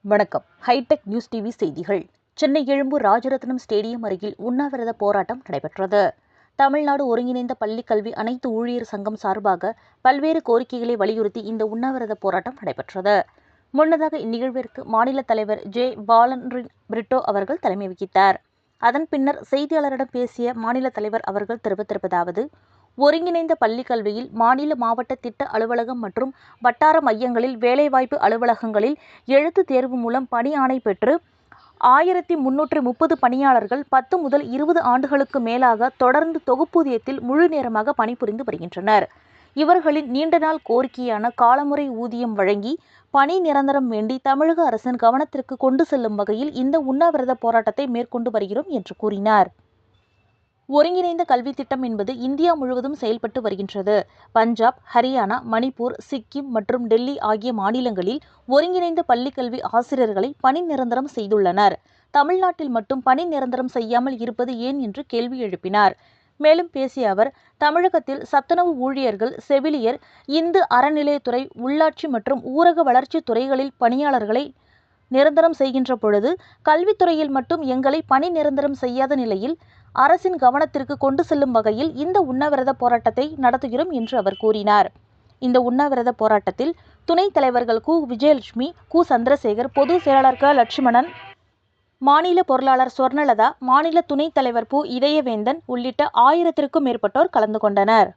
வணக்கம். Hitech news TV செய்திகள். Chennai Egmore Rajaratnam stadium அருகில் உண்ணாவிரத போராட்டம் நடைபெற்றது. தமிழ்நாடு ஒருங்கிணைந்த பள்ளிக் கல்வி அனைத்து ஊழியர் சங்கம் சார்பாக பல்வேறு கோரிக்கைகளை வலியுறுத்தி இந்த உண்ணாவிரத போராட்டம் நடைபெற்றது. முன்னதாக இந்நிகழ்விற்கு மாநில தலைவர் ஜே. வாலன்ரின் பிரிட்டோ அவர்கள் தலைமை வகித்தார். அதன் பின்னர் செய்தியாளரிடம் பேசிய மாநில தலைவர் அவர்கள் தெரிவித்திருப்பதாவது ஒருங்கிணைந்த பள்ளிக்கல்வியில் மாநில மாவட்ட திட்ட அலுவலகம் மற்றும் வட்டார மையங்களில் வேலைவாய்ப்பு அலுவலகங்களில் எழுத்து தேர்வு மூலம் பணி ஆணை பெற்று ஆயிரத்தி முன்னூற்று முப்பது பணியாளர்கள் பத்து முதல் இருபது ஆண்டுகளுக்கு மேலாக தொடர்ந்து தொகுப்பூதியத்தில் முழு நேரமாக பணிபுரிந்து வருகின்றனர். இவர்களின் நீண்ட நாள் கோரிக்கையான காலமுறை ஊதியம் வழங்கி பணி நிரந்தரம் வேண்டி தமிழக அரசின் கவனத்திற்கு கொண்டு செல்லும் வகையில் இந்த உண்ணாவிரத போராட்டத்தை மேற்கொண்டு வருகிறோம் என்று கூறினார். ஒருங்கிணைந்த கல்வி திட்டம் என்பது இந்தியா முழுவதும் செயல்பட்டு வருகின்றது. பஞ்சாப் ஹரியானா மணிப்பூர் சிக்கிம் மற்றும் டெல்லி ஆகிய மாநிலங்களில் ஒருங்கிணைந்த பள்ளிக்கல்வி ஆசிரியர்களை பணி நிரந்தரம் செய்துள்ளனர். தமிழ்நாட்டில் மட்டும் பணி நிரந்தரம் செய்யாமல் இருப்பது ஏன் என்று கேள்வி எழுப்பினார். மேலும் பேசிய அவர் தமிழகத்தில் சத்துணவு ஊழியர்கள் செவிலியர் இந்து அறநிலையத்துறை உள்ளாட்சி மற்றும் ஊரக வளர்ச்சி துறைகளில் பணியாளர்களை நிரந்தரம் செய்கின்ற பொழுது கல்வித்துறையில் மட்டும் எங்களை பணி நிரந்தரம் செய்யாத நிலையில் அரசின் கவனத்திற்கு கொண்டு செல்லும் வகையில் இந்த உண்ணாவிரத போராட்டத்தை நடத்துகிறோம் என்று அவர் கூறினார். இந்த உண்ணாவிரத போராட்டத்தில் துணைத் தலைவர்கள் கு. விஜயலட்சுமி கு. சந்திரசேகர் பொதுச் செயலாளர் க. லட்சுமணன் மாநில பொருளாளர் சொர்ணலதா மாநில துணைத் தலைவர் பு இதயவேந்தன் உள்ளிட்ட ஆயிரத்திற்கும் மேற்பட்டோர் கலந்து கொண்டனர்.